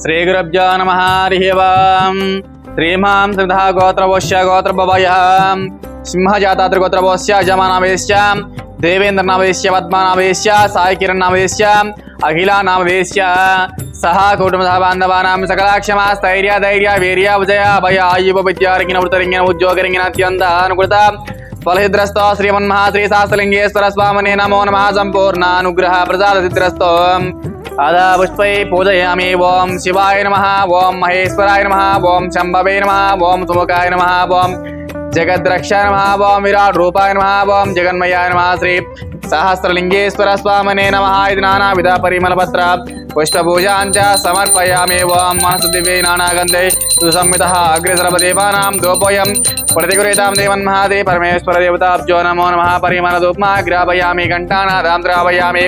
శ్రీగురభ్యో నమ హరి శ్రీమాం శ్రీధ గోత్రవోశ్య గోత్రభవయ సింహజాతాత్రిగోత్రవోశ్య జమానామేశ్య దేవేంద్రనామేశ్య పద్మనామేశ్య సాయి కిరణ్ నామేశ్య అఖిలా నామవేశ్య సహా కుటుంబ బాంధవానాం సకలాక్షమా స్థైర్య ధైర్య వీర్య విజయ భయ ఆయువ విద్యారంగిన వృతరంగిన ఉద్యోగరంగిన అత్యంత అనుకృత ఫలహిద్రస్తో శ్రీమన్మహా శ్రీ శాస్త్రలింగేశ్వర స్వామిని నమో నమ సంపూర్ణ అనుగ్రహ ప్రసాద సిద్ధ్రస్తో పాదాపుష్పై పూజయామి ఓం శివాయ నమ ఓం మహేశ్వరాయ నమ ఓం శంభవే నమ ఓం సుముఖాయ నమ ఓం జగద్రక్ష నమ ఓం విరాట్ రూపాయ నమ ఓం జగన్మయాయ నమ శ్రీ సహస్రలింగేశ్వర స్వామనే నమ ఇది నానావిధ పరిమళపత్ర పుష్పపూజాంచ సమర్పయామి ఓం మనసు దివ్యై నానాగంధై సుసంహిత అగ్రసర్వదేవానాం దోపోయం ప్రతిగురేతాం దేవన్ మహాదేవ పరమేశ్వర దేవతాబ్జో నమో నమ పరిమళ దూప్మా గ్రాపయామి ఘంటానాదాం ద్రావయామి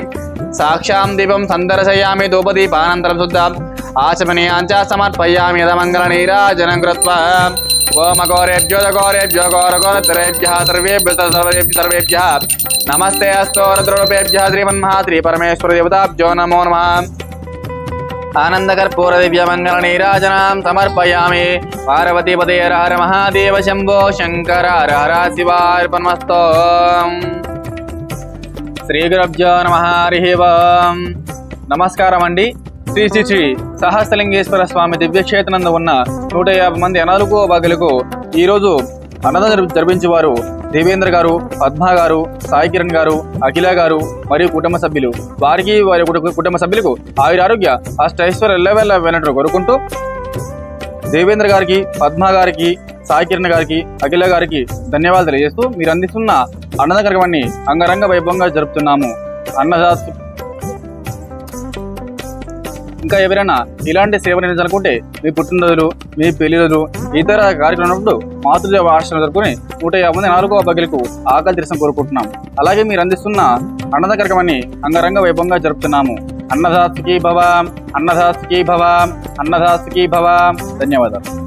साक्षा साक्षां दीपं सन्दर्शयामि धूपदीपानन्तरं शुद्धाम् आचमनीयाञ्च समर्पयामि यदमङ्गलनीराजनं कृत्वा। गौरेभ्यो गौर घोरघोरतरेभ्यः सर्वेभ्य सर्वेभ्यः नमस्ते परमेश्वर देवताभ्यो नमो नमः। आनन्दकर्पूरदिव्यमङ्गलनीराजनां समर्पयामि। पार्वतीपते हर महादेव शम्भो शङ्कर हर शिवार्पणमस्तु। శ్రీ గురభ్యో నమ హరి నమస్కారం అండి శ్రీ శ్రీ శ్రీ సహస్రలింగేశ్వర స్వామి దివ్యక్షేత్రనందు ఉన్న నూట యాభై మంది అనాలుగో భాగులకు ఈరోజు అన్నదానం జరిపించేవారు దేవేంద్ర గారు పద్మ గారు సాయి కిరణ్ గారు అఖిల గారు మరియు కుటుంబ సభ్యులు. వారికి వారి కుటు- కుటుంబ సభ్యులకు ఆయుర ఆరోగ్య అష్టైశ్వర్య ఎల్లవెల్ల వెళ్ళటం కోరుకుంటూ దేవేంద్ర గారికి పద్మ గారికి సాయికిరణ్ గారికి అఖిల గారికి ధన్యవాదాలు తెలియజేస్తూ మీరు అందిస్తున్న అన్నద కార్యక్రమాన్ని అంగరంగ వైభవంగా జరుపుతున్నాము. అన్నదాస్ ఇంకా ఎవరైనా ఇలాంటి సేవ నిర్వహించాలనుకుంటే మీ పుట్టినరోజులు మీ పెళ్ళి రోజులు ఇతర కార్యక్రమం ఉన్నప్పుడు మాతృదేవ ఆశ్రమం జరుపుకొని నూట యాభై మంది నాలుగవ బగిలకు ఆకలి తీర్చడం కోరుకుంటున్నాం అలాగే మీరు అందిస్తున్న అన్నద కార్యక్రమాన్ని అంగరంగ వైభవంగా జరుపుతున్నాము. అన్నదాస్కి భవ అన్నదాస్కి భవ అన్నదాస్కి భవ ధన్యవాదాలు